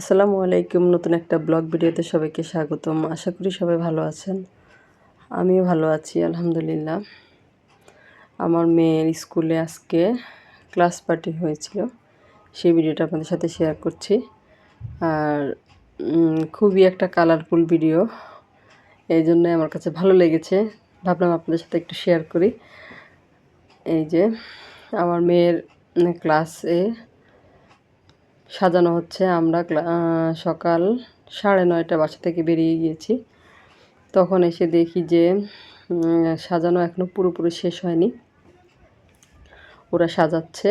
আসসালামু আলাইকুম, নতুন একটা ব্লগ ভিডিওতে সবাইকে স্বাগতম। আশা করি সবাই ভালো আছেন। আমিও ভালো আছি, আলহামদুলিল্লাহ। আমার মেয়ের স্কুলে আজকে ক্লাস পার্টি হয়েছিল। সেই ভিডিওটা আপনাদের সাথে শেয়ার করছি। আর খুবই একটা কালারফুল ভিডিও এই জন্য আমার কাছে ভালো লেগেছে। ভাবলাম আপনাদের সাথে একটু শেয়ার করি। এই যে, আমার মেয়ের ক্লাসে সাজানো হচ্ছে। আমরা সকাল সাড়ে নয়টা বাসা থেকে বেরিয়ে গিয়েছি। তখন এসে দেখি যে সাজানো এখনও পুরোপুরি শেষ হয়নি। ওরা সাজাচ্ছে।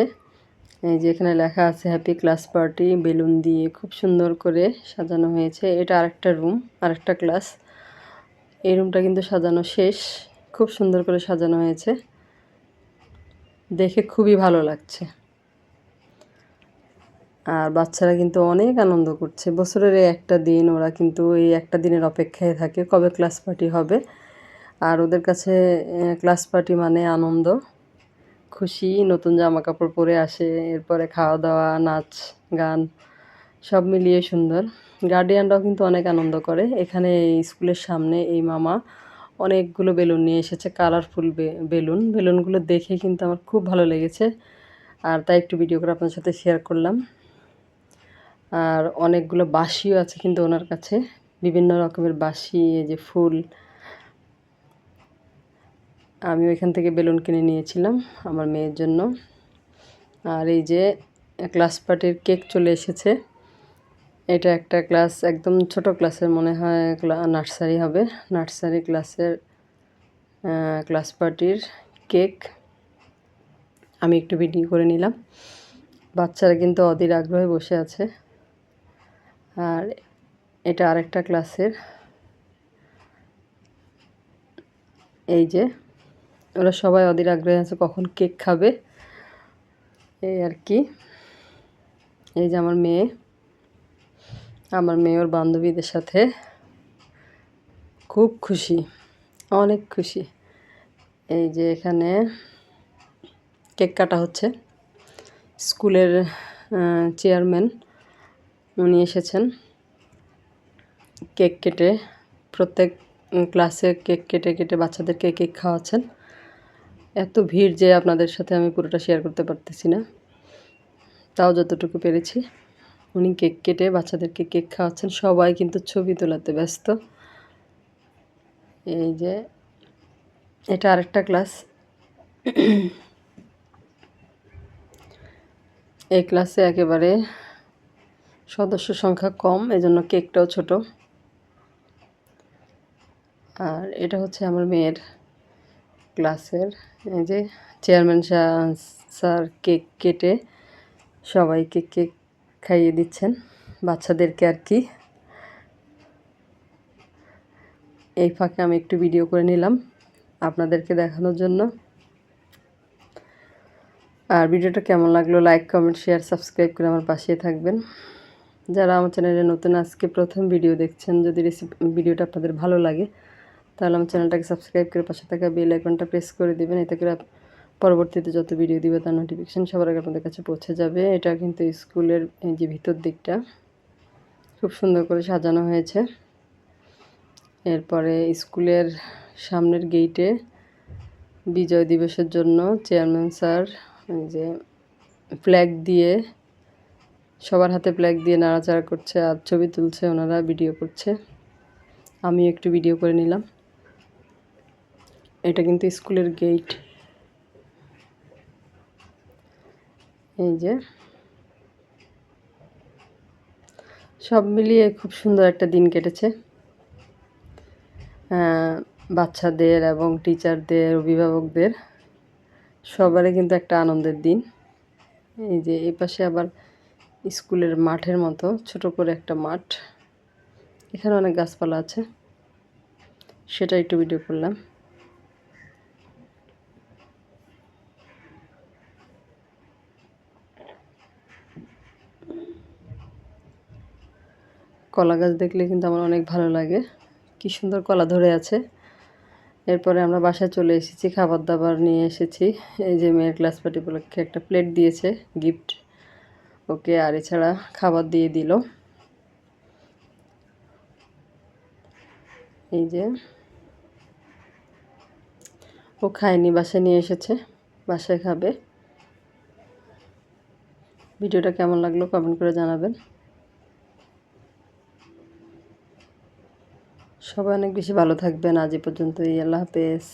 এই যে এখানে লেখা আছে হ্যাপি ক্লাস পার্টি বেলুন দিয়ে খুব সুন্দর করে সাজানো হয়েছে। এটা আরেকটা রুম, আরেকটা ক্লাস। এই রুমটা কিন্তু সাজানো শেষ। খুব সুন্দর করে সাজানো হয়েছে। দেখে খুবই ভালো লাগছে। আর বাচ্চারা কিন্তু অনেক আনন্দ করছে। বছরের একটা দিন ওরা কিন্তু এই একটা দিনের অপেক্ষায় থাকে, কবে ক্লাস পার্টি হবে। আর ওদের কাছে ক্লাস পার্টি মানে আনন্দ, খুশি, নতুন জামা কাপড় পরে আসে, এরপরে খাওয়া দাওয়া নাচ, গান, সব মিলিয়ে সুন্দর। গার্ডিয়ানরাও কিন্তু অনেক আনন্দ করে। এখানে স্কুলের সামনে এই মামা অনেকগুলো বেলুন নিয়ে এসেছে, কালারফুল বেলুন। বেলুনগুলো দেখে কিন্তু আমার খুব ভালো লেগেছে। আর তাই একটু ভিডিও করে আপনার সাথে শেয়ার করলাম। আর অনেকগুলো বাঁশিও আছে কিন্তু ওনার কাছে। বিভিন্ন রকমের বাঁশি, এই যে ফুল। আমি ওইখান থেকে বেলুন কিনে নিয়েছিলাম আমার মেয়ের জন্য। আর এই যে ক্লাস পার্টির কেক চলে এসেছে। এটা একটা ক্লাস, একদম ছোট ক্লাসের মনে হয় নার্সারি হবে। নার্সারি ক্লাসের ক্লাস পার্টির কেক। আমি একটু ভিডিও করে নিলাম। বাচ্চারা কিন্তু অধীর আগ্রহে বসে আছে। আর এটা আরেকটা ক্লাসের। এই যে, ওরা সবাই অধীর আগ্রহে আছে কখন কেক খাবে। এই আর কি। এই যে আমার মেয়ে। আমার মেয়ে ওর বান্ধবীদের সাথে। খুব খুশি, অনেক খুশি। এই যে এখানে কেক কাটা হচ্ছে। স্কুলের চেয়ারম্যান। উনি এসেছেন। কেক কেটে প্রত্যেক ক্লাসে কেক কেটে কেটে বাচ্চাদেরকে কেক খাওয়াচ্ছেন। এত ভিড় যে আপনাদের সাথে আমি পুরোটা শেয়ার করতে পারতেছি না। তাও যতটুকু পেরেছি। উনি কেক কেটে বাচ্চাদেরকে কেক খাওয়াচ্ছেন। সবাই কিন্তু ছবি তোলাতে ব্যস্ত। এই যে এটা আরেকটা ক্লাস। এই ক্লাসে একেবারে সদস্য সংখ্যা কম, এজন্য কেকটাও ছোট। আর এটা হচ্ছে আমার মেয়ের ক্লাসের। এই যে চেয়ারম্যান স্যার কেক কেটে সবাইকে কেক খাইয়ে দিচ্ছেন, বাচ্চাদেরকে আর কি। এই ফাঁকে আমি একটু ভিডিও করে নিলাম আপনাদেরকে দেখানোর জন্য। আর ভিডিওটা কেমন লাগল, লাইক, কমেন্ট, শেয়ার, সাবস্ক্রাইব করে আমার পাশে থাকবেন। যারা আমার চ্যানেলে নতুন, আজকে প্রথম ভিডিও দেখছেন, যদি রেসিপি ভিডিওটা আপনাদের ভালো লাগে, তাহলে আমার চ্যানেলটাকে সাবস্ক্রাইব করে পাশে থাকা বেল আইকনটা প্রেস করে দেবেন। এতে করে পরবর্তীতে যত ভিডিও দিবে, তার নোটিফিকেশান সবার আগে আপনাদের কাছে পৌঁছে যাবে। এটা কিন্তু স্কুলের, এই যে ভিতর দিকটা, খুব সুন্দর করে সাজানো হয়েছে। এরপরে স্কুলের সামনের গেইটে বিজয় দিবসের জন্য চেয়ারম্যান স্যার যে ফ্ল্যাগ দিয়ে সবার হাতে ফ্ল্যাগ দিয়ে নাড়াচাড়া করছে আর ছবি তুলছে, ওনারা ভিডিও করছে। আমি একটু ভিডিও করে নিলাম। এটা কিন্তু স্কুলের গেট এই যে। সব মিলিয়ে খুব সুন্দর একটা দিন কেটেছে। বাচ্চাদের এবং টিচারদের অভিভাবকদের, সবারই কিন্তু একটা আনন্দের দিন। এই যে এই পাশে আবার স্কুলের মাঠের মতো, ছোট করে একটা মাঠ। এখানে অনেক গাছপালা আছে। সেটা একটু ভিডিও করলাম। কলা গাছ দেখলে কিন্তু আমার অনেক ভালো লাগে। কি সুন্দর কলা ধরে আছে। এরপরে আমরা বাসায় চলে এসেছি, খাবার দাবার নিয়ে এসেছি। এই যে মেয়ের ক্লাস পার্টি উপলক্ষে একটা প্লেট দিয়েছে গিফট ওকে আর এছাড়া খাবার দিয়ে দিল। এই যে ও খায়নি, বাসায় নিয়ে এসেছে, বাসায় খাবে। ভিডিওটা কেমন লাগল কমেন্ট করে জানাবেন। সবাই অনেক বেশি ভালো থাকবেন। আজ এ পর্যন্তই। আল্লাহ হাফেজ।